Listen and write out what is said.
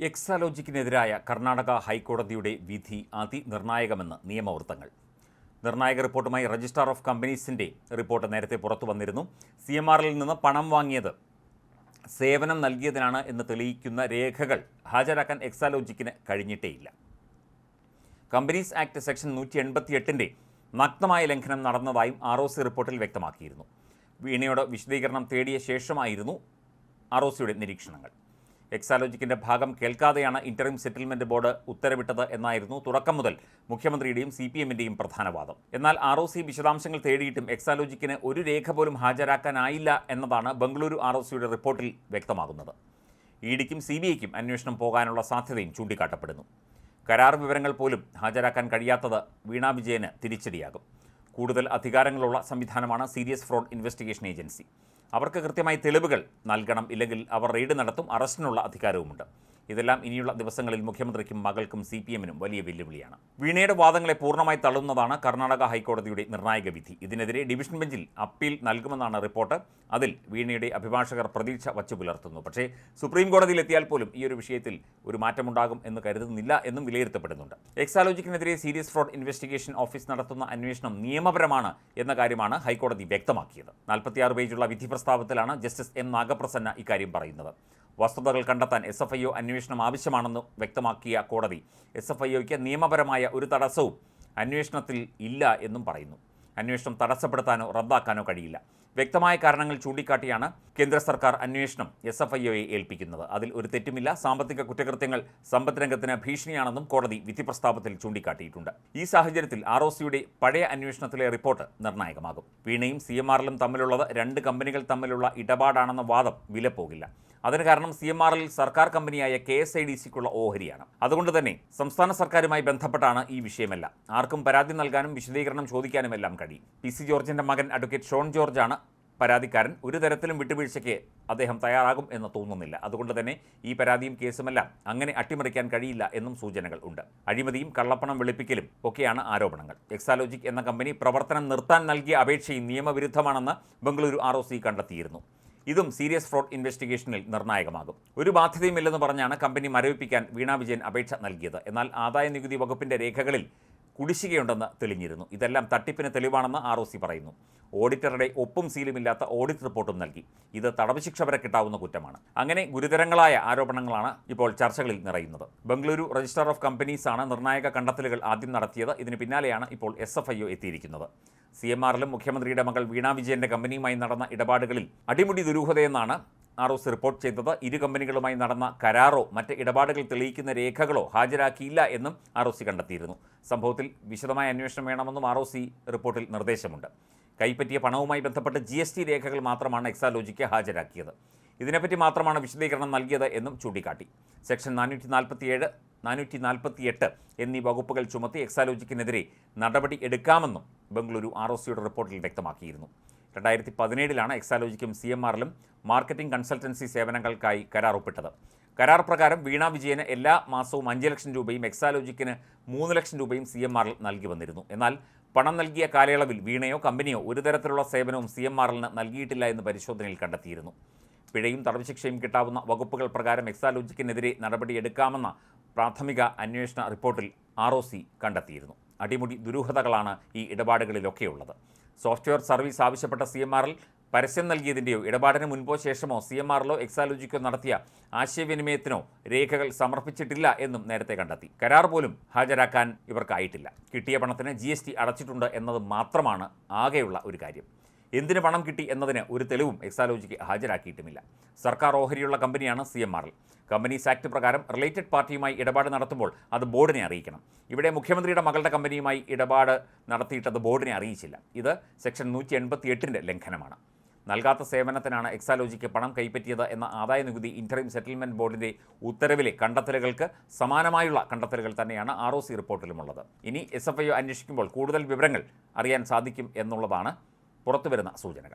എക്സാലോജിക്കിനെതിരായ കർണാടക ഹൈക്കോടതിയുടെ വിധി അതിനിർണായകമെന്ന് നിയമവൃത്തങ്ങൾ. നിർണായക റിപ്പോർട്ടുമായി രജിസ്ട്രാർ ഓഫ് കമ്പനീസിന്റെ റിപ്പോർട്ട് നേരത്തെ പുറത്തു വന്നിരുന്നു. സി എം ആറിൽ നിന്ന് പണം വാങ്ങിയത് സേവനം നൽകിയതിനാണ് എന്ന് തെളിയിക്കുന്ന രേഖകൾ ഹാജരാക്കാൻ എക്സാലോജിക്കിന് കഴിഞ്ഞിട്ടേയില്ല. കമ്പനീസ് ആക്ട് സെക്ഷൻ നൂറ്റി എൺപത്തിയെട്ടിന്റെ നഗ്നമായ ലംഘനം നടന്നതായും ആർ ഒ സി റിപ്പോർട്ടിൽ വ്യക്തമാക്കിയിരുന്നു. വീണയോട് വിശദീകരണം തേടിയ ശേഷമായിരുന്നു ആർ ഒ സിയുടെ നിരീക്ഷണങ്ങൾ. എക്സാലോജിക്കിന്റെ ഭാഗം കേൾക്കാതെയാണ് ഇന്ററിം സെറ്റിൽമെന്റ് ബോർഡ് ഉത്തരവിട്ടത് എന്നായിരുന്നു തുടക്കം മുതൽ മുഖ്യമന്ത്രിയുടെയും സി പി എമ്മിന്റെയും പ്രധാന വാദം എന്നാൽ ആർ ഒ സി വിശദാംശങ്ങൾ തേടിയിട്ടും എക്സാലോജിക്കിന് ഒരു രേഖ പോലും ഹാജരാക്കാനായില്ല എന്നതാണ് ബംഗളൂരു ആർ ഒ സിയുടെ റിപ്പോർട്ടിൽ വ്യക്തമാകുന്നത്. ഇ ഡിക്കും സി ബി ഐക്കും അന്വേഷണം പോകാനുള്ള സാധ്യതയും ചൂണ്ടിക്കാട്ടപ്പെടുന്നു. കരാർ വിവരങ്ങൾ പോലും ഹാജരാക്കാൻ കഴിയാത്തത് വീണാ വിജയന് തിരിച്ചടിയാകും. കൂടുതൽ അധികാരങ്ങളുള്ള സംവിധാനമാണ് സീരിയസ് ഫ്രോഡ് ഇൻവെസ്റ്റിഗേഷൻ ഏജൻസി. അവർക്ക് കൃത്യമായി തെളിവുകൾ നൽകണം ഇല്ലെങ്കിൽ അവർ റെയ്ഡ് നടത്തും അറസ്റ്റിനുള്ള അധികാരവുമുണ്ട്. ഇതെല്ലാം ഇനിയുള്ള ദിവസങ്ങളിൽ മുഖ്യമന്ത്രിക്കും മകൾക്കും സി പി എമ്മിനും വലിയ വെല്ലുവിളിയാണ്. വീണയുടെ വാദങ്ങളെ പൂർണമായി തള്ളുന്നതാണ് കർണാടക ഹൈക്കോടതിയുടെ നിർണായക വിധി. ഇതിനെതിരെ ഡിവിഷൻ ബെഞ്ചിൽ അപ്പീൽ നൽകുമെന്നാണ് റിപ്പോർട്ട്. അതിൽ വീണയുടെ അഭിഭാഷകർ പ്രതീക്ഷ വച്ചു പുലർത്തുന്നു. പക്ഷേ സുപ്രീം കോടതിയിൽ എത്തിയാൽ പോലും ഈ ഒരു വിഷയത്തിൽ ഒരു മാറ്റമുണ്ടാകും എന്ന് കരുതുന്നില്ല എന്നും വിലയിരുത്തപ്പെടുന്നുണ്ട്. എക്സാലോജിക്കിനെതിരെ സീരിയസ് ഫ്രോഡ് ഇൻവെസ്റ്റിഗേഷൻ ഓഫീസ് നടത്തുന്ന അന്വേഷണം നിയമപരമാണ് എന്ന കാര്യമാണ് ഹൈക്കോടതി വ്യക്തമാക്കിയത്. നാൽപ്പത്തിയാറ് പേജുള്ള വിധി പ്രസ്താവത്തിലാണ് ജസ്റ്റിസ് എം നാഗപ്രസന്ന ഇക്കാര്യം പറയുന്നത്. വസ്തുതകൾ കണ്ടെത്താൻ എസ് എഫ് ഐ ഒ അന്വേഷണം ആവശ്യമാണെന്ന് വ്യക്തമാക്കിയ കോടതി. എസ് എഫ് ഐ നിയമപരമായ ഒരു തടസ്സവും അന്വേഷണത്തിൽ ഇല്ല എന്നും പറയുന്നു. അന്വേഷണം തടസ്സപ്പെടുത്താനോ റദ്ദാക്കാനോ കഴിയില്ല. വ്യക്തമായ കാരണങ്ങൾ ചൂണ്ടിക്കാട്ടിയാണ് കേന്ദ്ര സർക്കാർ അന്വേഷണം എസ് എഫ് ഐ ഒയെ ഏൽപ്പിക്കുന്നത്. അതിൽ ഒരു തെറ്റുമില്ല. സാമ്പത്തിക കുറ്റകൃത്യങ്ങൾ സമ്പദ് രംഗത്തിന് ഭീഷണിയാണെന്നും കോടതി വിധി പ്രസ്താവത്തിൽ ചൂണ്ടിക്കാട്ടിയിട്ടുണ്ട്. ഈ സാഹചര്യത്തിൽ ആർ ഒ സിയുടെ പഴയ അന്വേഷണത്തിലെ റിപ്പോർട്ട് നിർണായകമാകും. വീണയും സി എം ആറിലും തമ്മിലുള്ളത് രണ്ട് കമ്പനികൾ തമ്മിലുള്ള ഇടപാടാണെന്ന വാദം വിലപ്പോകില്ല. അതിന് കാരണം സി എം ആറിൽ സർക്കാർ കമ്പനിയായ കെ എസ് ഐ ഡി സിക്കുള്ള ഓഹരിയാണ്. അതുകൊണ്ട് തന്നെ സംസ്ഥാന സർക്കാരുമായി ബന്ധപ്പെട്ടാണ് ഈ വിഷയമല്ല. ആർക്കും പരാതി നൽകാനും വിശദീകരണം ചോദിക്കാനുമെല്ലാം കഴിയും. പി സി ജോർജിന്റെ മകൻ അഡ്വക്കേറ്റ് ഷോൺ ജോർജാണ് പരാതിക്കാരൻ ഒരു തരത്തിലും വിട്ടുവീഴ്ചയ്ക്ക് അദ്ദേഹം തയ്യാറാകും എന്ന് തോന്നുന്നില്ല. അതുകൊണ്ട് തന്നെ ഈ പരാതിയും കേസുമെല്ലാം അങ്ങനെ അട്ടിമറിക്കാൻ കഴിയില്ല എന്നും സൂചനകൾ ഉണ്ട്. അഴിമതിയും കള്ളപ്പണം വെളുപ്പിക്കലും ഒക്കെയാണ് ആരോപണങ്ങൾ. എക്സാലോജിക് എന്ന കമ്പനി പ്രവർത്തനം നിർത്താൻ നൽകിയ അപേക്ഷയും നിയമവിരുദ്ധമാണെന്ന് ബംഗളൂരു ആർ കണ്ടെത്തിയിരുന്നു. ഇതും സീരിയസ് ഫ്രോഡ് ഇൻവെസ്റ്റിഗേഷനിൽ നിർണായകമാകും. ഒരു ബാധ്യതയുമില്ലെന്ന് പറഞ്ഞാണ് കമ്പനി മരവിപ്പിക്കാൻ വീണ വിജയൻ അപേക്ഷ നൽകിയത്. എന്നാൽ ആദായ നികുതി വകുപ്പിന്റെ രേഖകളിൽ കുടിശ്ശികയുണ്ടെന്ന് തെളിഞ്ഞിരുന്നു. ഇതെല്ലാം തട്ടിപ്പിന് തെളിവാണെന്ന് ആർ പറയുന്നു. ഓഡിറ്ററുടെ ഒപ്പും സീലുമില്ലാത്ത ഓഡിറ്റ് റിപ്പോർട്ടും നൽകി. ഇത് തടവ് ശിക്ഷ വരെ കിട്ടാവുന്ന കുറ്റമാണ്. അങ്ങനെ ഗുരുതരങ്ങളായ ആരോപണങ്ങളാണ് ഇപ്പോൾ ചർച്ചകളിൽ നിറയുന്നത്. ബംഗളൂരു രജിസ്ട്രാർ ഓഫ് കമ്പനീസ് ആണ് നിർണായക കണ്ടെത്തലുകൾ ആദ്യം നടത്തിയത്. ഇതിന് പിന്നാലെയാണ് ഇപ്പോൾ എസ് എഫ് ഐ എത്തിയിരിക്കുന്നത്. സി എം ആറിലും മുഖ്യമന്ത്രിയുടെ മകൾ വീണ വിജയന്റെ കമ്പനിയുമായി നടന്ന ഇടപാടുകളിൽ അടിമുടി ദുരൂഹതയെന്നാണ് ആർ ഒ സി റിപ്പോർട്ട് ചെയ്തത് ഇരു കമ്പനികളുമായി നടന്ന കരാറോ മറ്റ് ഇടപാടുകൾ തെളിയിക്കുന്ന രേഖകളോ ഹാജരാക്കിയില്ല എന്നും ആർ ഒ സി കണ്ടെത്തിയിരുന്നു. സംഭവത്തിൽ വിശദമായ അന്വേഷണം വേണമെന്നും ആർ ഒ സി റിപ്പോർട്ടിൽ നിർദ്ദേശമുണ്ട്. കൈപ്പറ്റിയ പണവുമായി ബന്ധപ്പെട്ട് ജി എസ് ടി രേഖകൾ മാത്രമാണ് എക്സാലോജിക്ക് ഹാജരാക്കിയത്. ഇതിനെപ്പറ്റി മാത്രമാണ് വിശദീകരണം നൽകിയത് എന്നും ചൂണ്ടിക്കാട്ടി. സെക്ഷൻ നാനൂറ്റി നാൽപ്പത്തിയേഴ് നാനൂറ്റി നാൽപ്പത്തിയെട്ട് എന്നീ വകുപ്പുകൾ ചുമത്തി എക്സാലോജിക്കിനെതിരെ നടപടി എടുക്കാമെന്നും ബംഗളൂരു ആർ ഒ സിയുടെ റിപ്പോർട്ടിൽ വ്യക്തമാക്കിയിരുന്നു. രണ്ടായിരത്തി പതിനേഴിലാണ് എക്സാലോജിക്കും സി എം ആറിലും മാർക്കറ്റിംഗ് കൺസൾട്ടൻസി സേവനങ്ങൾക്കായി കരാർ ഒപ്പിട്ടത് കരാർ പ്രകാരം വീണ വിജയന് എല്ലാ മാസവും അഞ്ച് ലക്ഷം രൂപയും എക്സാലോജിക്കിന് മൂന്ന് ലക്ഷം രൂപയും സി എം ആറിൽ നൽകി വന്നിരുന്നു. എന്നാൽ പണം നൽകിയ കാലയളവിൽ വീണയോ കമ്പനിയോ ഒരു തരത്തിലുള്ള സേവനവും സി എം ആറിന് നൽകിയിട്ടില്ല എന്ന് പരിശോധനയിൽ കണ്ടെത്തിയിരുന്നു. പിഴയും തടവ് ശിക്ഷയും കിട്ടാവുന്ന വകുപ്പുകൾ പ്രകാരം എക്സാലോജിക്കിനെതിരെ നടപടിയെടുക്കാമെന്ന പ്രാഥമിക അന്വേഷണ റിപ്പോർട്ടിൽ ആർ ഒ സി കണ്ടെത്തിയിരുന്നു. അടിമുടി ദുരൂഹതകളാണ് ഈ ഇടപാടുകളിലൊക്കെയുള്ളത്. സോഫ്റ്റ്വെയർ സർവീസ് ആവശ്യപ്പെട്ട സി എം ആറിൽ പരസ്യം നൽകിയതിന്റെയോ ഇടപാടിന് മുൻപോ ശേഷമോ സി എം ആറിലോ എക്സാലോജിക്കോ നടത്തിയ ആശയവിനിമയത്തിനോ രേഖകൾ സമർപ്പിച്ചിട്ടില്ല എന്നും നേരത്തെ കണ്ടെത്തി. കരാർ പോലും ഹാജരാക്കാൻ ഇവർക്കായിട്ടില്ല കിട്ടിയ പണത്തിന് ജി അടച്ചിട്ടുണ്ട് എന്നത് മാത്രമാണ് ആകെയുള്ള ഒരു കാര്യം. എന്തിന് പണം കിട്ടി എന്നതിന് ഒരു തെളിവും എക്സാലോജിക്ക് ഹാജരാക്കിയിട്ടുമില്ല. സർക്കാർ ഓഹരിയുള്ള കമ്പനിയാണ് സി എം ആറിൽ കമ്പനീസ് ആക്ട് പ്രകാരം റിലേറ്റഡ് പാർട്ടിയുമായി ഇടപാട് നടത്തുമ്പോൾ അത് ബോർഡിനെ അറിയിക്കണം. ഇവിടെ മുഖ്യമന്ത്രിയുടെ മകളുടെ കമ്പനിയുമായി ഇടപാട് നടത്തിയിട്ടത് ബോർഡിനെ അറിയിച്ചില്ല. ഇത് സെക്ഷൻ നൂറ്റി എൺപത്തി എട്ടിന്റെ ലംഘനമാണ്. നൽകാത്ത സേവനത്തിനാണ് എക്സാലോജിക്ക് പണം കൈപ്പറ്റിയത് എന്ന ആദായ നികുതി ഇന്ററിം സെറ്റിൽമെന്റ് ബോർഡിന്റെ ഉത്തരവിലെ കണ്ടെത്തലുകൾക്ക് സമാനമായുള്ള കണ്ടെത്തലുകൾ തന്നെയാണ് ആർ ഒ സി റിപ്പോർട്ടിലുമുള്ളത്. ഇനി എസ് എഫ് ഐ അന്വേഷിക്കുമ്പോൾ കൂടുതൽ വിവരങ്ങൾ അറിയാൻ സാധിക്കും എന്നുള്ളതാണ് പുറത്തുവരുന്ന സൂചനകൾ.